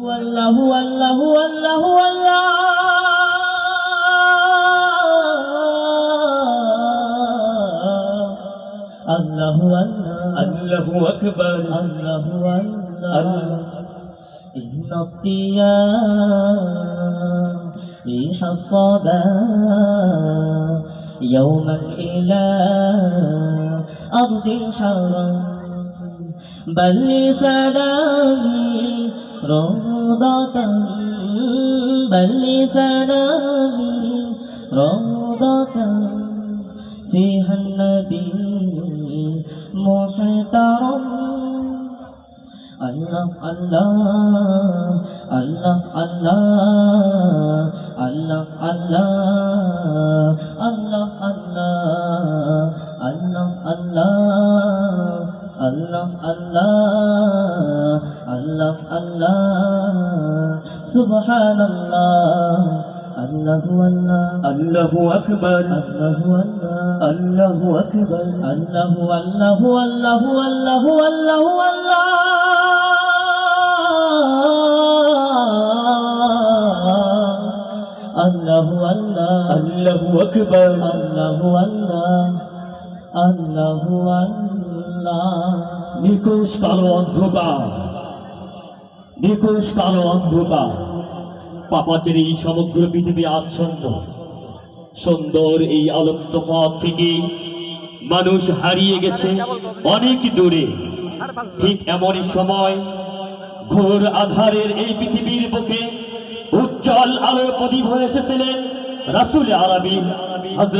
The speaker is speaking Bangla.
আল্লাহ আল্লাহ আল্লাহ আল্লাহ আল্লাহ আল্লাহু আকবার الله الله إن الطيام حصبا يوما إلى أرض الحرم بل لسلامي روضة بل لسلامي روضة فيها النبي محترم الله الله الله الله الله الله الله الله الله الله الله আল্লাহ আল্লাহ। সুবহানাল্লাহ। আল্লাহু আল্লাহ। আল্লাহু আকবার। আল্লাহু আল্লাহ। আল্লাহু আকবার। আল্লাহু আল্লাহু আল্লাহু আল্লাহু আল্লাহু আল্লাহ। আল্লাহু আল্লাহ। আল্লাহু আকবার। আল্লাহু আল্লাহ। আল্লাহু আল্লাহ। নিকুশ কালো অন্ধকার। নিকুশ কালো অন্ধকার। পাপাচের এই সমগ্র পৃথিবী আচ্ছন্ন। সুন্দর এই আলোকিত পথ থেকে মানুষ হারিয়ে গেছে অনেক দূরে। ঠিক এমনই সময় ঘোর আধারের এই পৃথিবীর বুকে উজ্জ্বল আলোর প্রদীপ হয়ে এসেছিলেন রাসুল আরবি হজরত